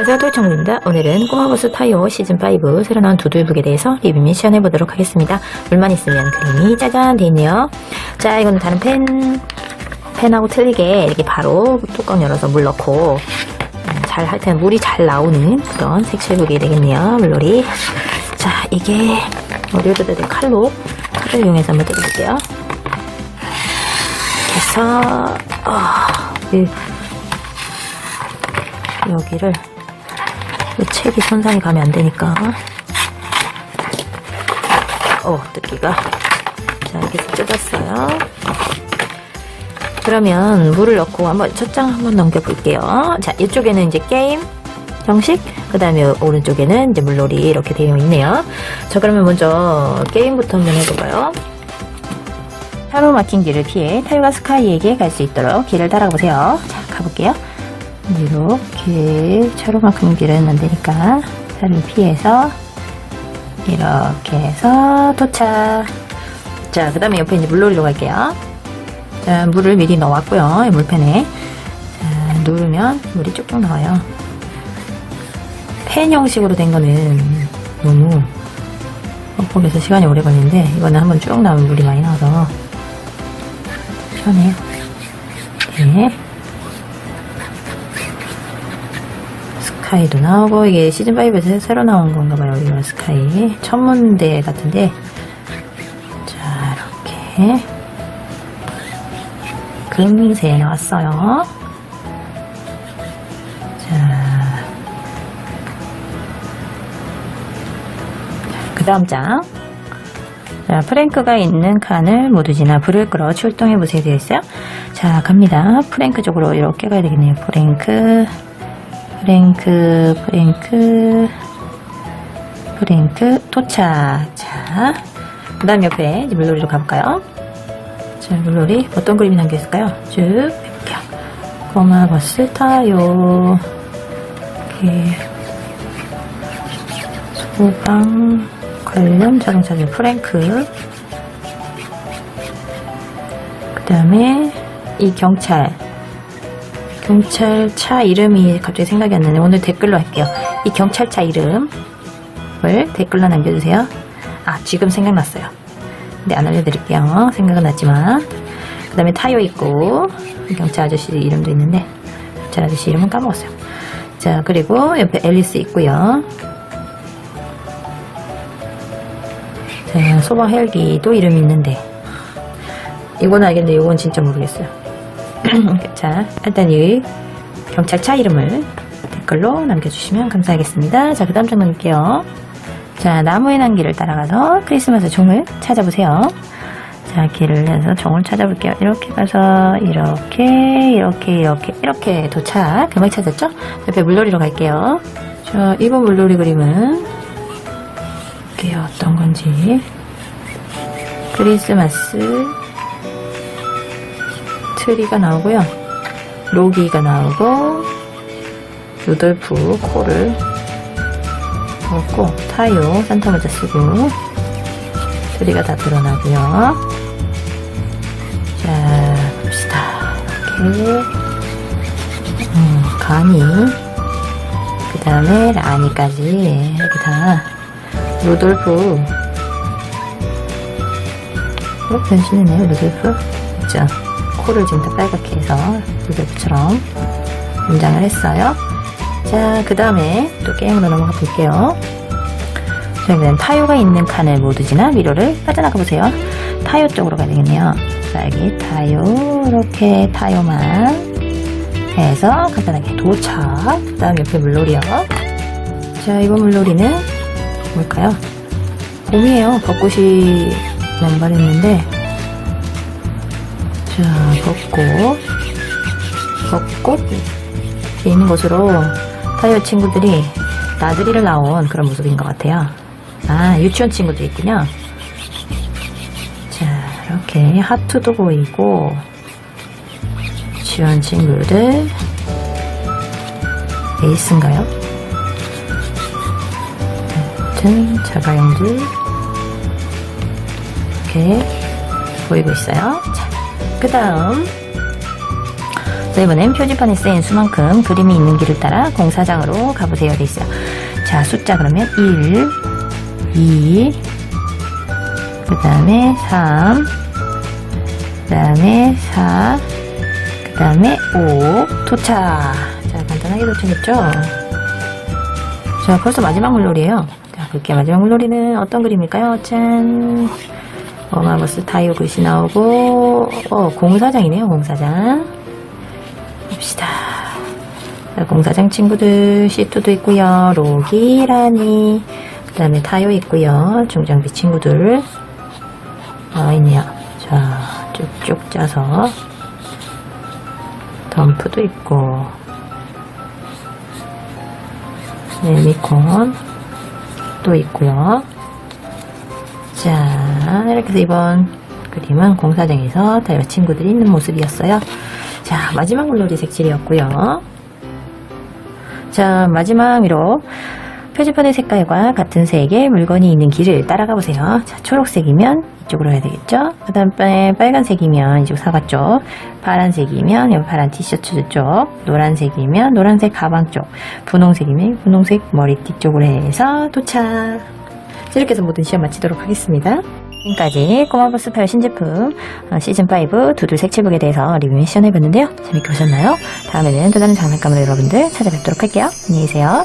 안녕하세요. 토이청입니다. 오늘은 꼬마버스 타이어 시즌5 새로 나온 두들북에 대해서 리뷰 및 시연해보도록 하겠습니다. 물만 있으면 그림이 짜잔 돼 있네요. 자 이거는 다른 펜 펜하고 틀리게 이렇게 바로 뚜껑 열어서 물 넣고 잘할 때는 물이 잘 나오는 그런 색칠북이 되겠네요. 물놀이. 자 이게 어디에다 대 칼로 칼을 이용해서 한번 뜯어볼게요. 그래서 아, 이 여기를 이 책이 손상이 가면 안 되니까. 어 뜯기가. 자 이렇게 뜯었어요. 그러면 물을 넣고 한번 첫 장 한번 넘겨볼게요. 자 이쪽에는 이제 게임 형식 그 다음에 오른쪽에는 이제 물놀이 이렇게 되어 있네요. 자 그러면 먼저 게임부터 한번 해볼까요? 타로 막힌 길을 피해 타요가 스카이에게 갈 수 있도록 길을 따라가 보세요. 자 가볼게요 이렇게 차로만큼 길은 안 되니까 차를 피해서 이렇게 해서 도착. 자, 그 다음에 옆에 이제 물놀이로 갈게요. 자, 물을 미리 넣어왔고요. 이 물펜에. 자, 누르면 물이 쭉쭉 나와요. 펜 형식으로 된 거는 너무 뻑뻑해서 시간이 오래 걸리는데 이거는 한번 쭉 나오면 물이 많이 나와서 편해요. 네. 스카이도 나오고 이게 시즌5에서 새로 나온 건가 봐요 이거 스카이. 천문대 같은데. 자 이렇게. 금세 나왔어요. 자 그 다음 장. 자, 프랭크가 있는 칸을 모두 지나 불을 끌어 출동해 보세요. 되어 있어요? 자 갑니다. 프랭크 쪽으로 이렇게 가야 되겠네요. 프랭크 프랭크, 프랭크, 프랭크, 도착. 자, 그 다음 옆에 이제 물놀이로 가볼까요? 자, 물놀이 어떤 그림이 담겨있을까요? 쭉 해볼게요. 꼬마 버스 타요. 이렇게 소방 관련 자동차들 프랭크 그 다음에 이 경찰 경찰차 이름이 갑자기 생각이 안 나네. 오늘 댓글로 할게요. 이 경찰차 이름을 댓글로 남겨주세요. 아, 지금 생각났어요. 근데 안 알려드릴게요. 생각은 났지만. 그 다음에 타요 있고, 경찰 아저씨 이름도 있는데, 경찰 아저씨 이름은 까먹었어요. 자, 그리고 옆에 앨리스 있고요. 자, 소방 헬기도 이름이 있는데, 이건 알겠는데, 이건 진짜 모르겠어요. 자, 일단 이 경찰차 이름을 댓글로 남겨주시면 감사하겠습니다. 자, 그 다음 장 넘길게요. 자, 나무의 난길을 따라가서 크리스마스 종을 찾아보세요. 자, 길을 내서 종을 찾아볼게요. 이렇게 가서, 이렇게, 이렇게, 이렇게, 이렇게 도착. 금방 찾았죠? 옆에 물놀이로 갈게요. 자, 이번 물놀이 그림은, 이게 어떤 건지. 크리스마스, 트리가 나오고요. 로기가 나오고 루돌프 코를 넣고 타요 산타 모자 쓰고 트리가 다 드러나고요. 자 봅시다. 이렇게 음, 가니 그 다음에 라니까지 이렇게 다 루돌프 어, 변신했네요 루돌프 그죠 코를 지금 다 빨갛게 해서 루돌프처럼 분장을 했어요. 자, 그 다음에 또 게임으로 넘어가 볼게요. 자, 여기는 타요가 있는 칸을 모두 지나 미로를 빠져나가 보세요. 타요 쪽으로 가야 되겠네요. 자, 여기 타요, 이렇게 타요만 해서 간단하게 도착. 그 다음 옆에 물놀이요. 자, 이번 물놀이는 뭘까요? 봄이에요. 벚꽃이 남발했는데 자, 벚꽃. 벚꽃 이 있는 곳으로 타이어 친구들이 나들이를 나온 그런 모습인 것 같아요. 아, 유치원 친구도 있군요. 자, 이렇게 하트도 보이고, 유치원 친구들, 에이스인가요? 아무튼, 자가용들, 이렇게 보이고 있어요. 자, 그 다음 자, 이번엔 표지판에 쓰인 수만큼 그림이 있는 길을 따라 공사장으로 가보세요. 돼 있어요. 자, 숫자 그러면 1, 2, 그 다음에 3, 그 다음에 4, 그 다음에 5, 도착. 자, 간단하게 도착했죠? 자, 벌써 마지막 물놀이에요. 자, 그렇게 마지막 물놀이는 어떤 그림일까요? 짠. 어마버스 타이어 글씨 나오고, 어, 공사장이네요, 공사장. 봅시다. 자, 공사장 친구들, 시트도 있고요 로기, 라니, 그 다음에 타이어 있고요 중장비 친구들. 나와 있네요. 자, 쭉쭉 짜서. 덤프도 있고, 레미콘 또 있고요. 자, 이렇게 해서 이번 그림은 공사장에서 다이어 친구들이 있는 모습이었어요. 자, 마지막 물놀이 색칠이었고요. 자, 마지막 위로 표지판의 색깔과 같은 색의 물건이 있는 길을 따라가 보세요. 자, 초록색이면 이쪽으로 해야 되겠죠? 그 다음에 빨간색이면 이쪽 사과 쪽, 파란색이면 여기 파란 티셔츠 쪽, 노란색이면 노란색 가방 쪽, 분홍색이면 분홍색 머리띠 쪽으로 해서 도착! 자, 이렇게 해서 모든 시험 마치도록 하겠습니다. 지금까지 꼬마버스 8 신제품 어, 시즌5 두들 색칠북에 대해서 리뷰 미션 해봤는데요. 재밌게 보셨나요? 다음에는 또 다른 장난감으로 여러분들 찾아뵙도록 할게요. 안녕히 계세요.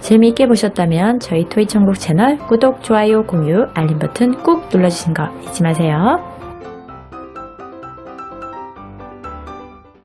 재미있게 보셨다면 저희 토이천국 채널 구독, 좋아요, 공유, 알림 버튼 꾹 눌러주신 거 잊지 마세요.